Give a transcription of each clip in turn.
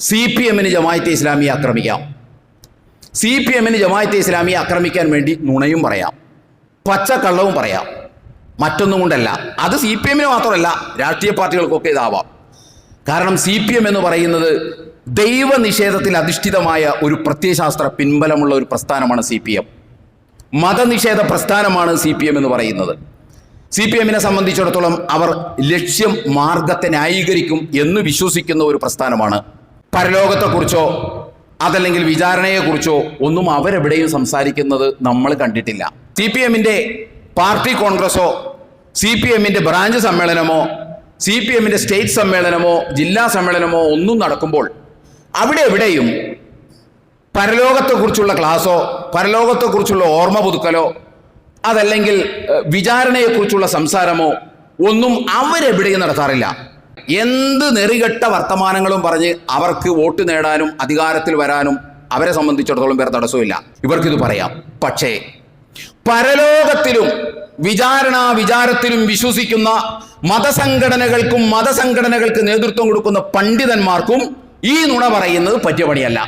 C P എമ്മിന് ജമായത്തെ ഇസ്ലാമിയെ ആക്രമിക്കാം. സി പി എമ്മിന് ജമായത്തെ ഇസ്ലാമിയെ ആക്രമിക്കാൻ വേണ്ടി നുണയും പറയാം. പച്ചക്കള്ളവും പറയാം. മറ്റൊന്നും കൊണ്ടല്ല അത് സി പി എമ്മിന് മാത്രമല്ല രാഷ്ട്രീയ പാർട്ടികൾക്കൊക്കെ ഇതാവാം. കാരണം സി പി എം എന്ന് പറയുന്നത് ദൈവനിഷേധത്തിൽ അധിഷ്ഠിതമായ ഒരു പ്രത്യയശാസ്ത്ര പിൻബലമുള്ള ഒരു പ്രസ്ഥാനമാണ് സി പി എം. മതനിഷേധ പ്രസ്ഥാനമാണ് സി പി എം എന്ന് പറയുന്നത്. സി പി എമ്മിനെ സംബന്ധിച്ചിടത്തോളം അവർ ലക്ഷ്യം മാർഗത്തെ ന്യായീകരിക്കും എന്ന് വിശ്വസിക്കുന്ന ഒരു പ്രസ്ഥാനമാണ് പരലോകത്തെക്കുറിച്ചോ അതല്ലെങ്കിൽ വിചാരണയെക്കുറിച്ചോ ഒന്നും അവരെവിടെയും സംസാരിക്കുന്നത് നമ്മൾ കണ്ടിട്ടില്ല. സി പി എമ്മിന്റെ പാർട്ടി കോൺഗ്രസോ സി പി എമ്മിന്റെ ബ്രാഞ്ച് സമ്മേളനമോ സി പി എമ്മിന്റെ സ്റ്റേറ്റ് സമ്മേളനമോ ജില്ലാ സമ്മേളനമോ ഒന്നും നടക്കുമ്പോൾ അവിടെ എവിടെയും പരലോകത്തെക്കുറിച്ചുള്ള ക്ലാസ്സോ പരലോകത്തെക്കുറിച്ചുള്ള ഓർമ്മ പുതുക്കലോ അതല്ലെങ്കിൽ വിചാരണയെക്കുറിച്ചുള്ള സംസാരമോ ഒന്നും അവരെവിടെയും നടത്താറില്ല. എന്ത് നെറികെട്ട വർത്തമാനങ്ങളും പറഞ്ഞ് അവർക്ക് വോട്ട് നേടാനും അധികാരത്തിൽ വരാനും അവരെ സംബന്ധിച്ചിടത്തോളം വേറെ തടസ്സമില്ല ഇവർക്കിത് പറയാം. പക്ഷേ പരലോകത്തിലും വിചാരണ വിചാരത്തിലും വിശ്വസിക്കുന്ന മതസംഘടനകൾക്കും മതസംഘടനകൾക്ക് നേതൃത്വം കൊടുക്കുന്ന പണ്ഡിതന്മാർക്കും ഈ നുണ പറയുന്നത് പറ്റിയ പണിയല്ല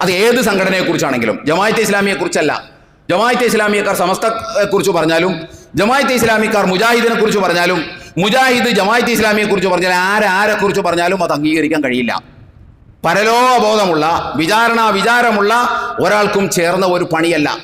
അത് ഏത് സംഘടനയെക്കുറിച്ചാണെങ്കിലും ജമായത്തെ ഇസ്ലാമിയെ കുറിച്ചല്ല ജമായത്തെ ഇസ്ലാമിയക്കാർ സമസ്തയെക്കുറിച്ച് പറഞ്ഞാലും ജമായത്തെ ഇസ്ലാമിക്കാർ മുജാഹിദിനെ കുറിച്ച് പറഞ്ഞാലും മുജാഹിദ് ജമാഅത്തി ഇസ്ലാമിയെ കുറിച്ച് പറഞ്ഞാൽ ആരാരെ കുറിച്ച് പറഞ്ഞാലും അത് അംഗീകരിക്കാൻ കഴിയില്ല. പരലോകബോധമുള്ള വിചാരണ വിചാരമുള്ള ഒരാൾക്കും ചേർന്ന ഒരു പണിയല്ല.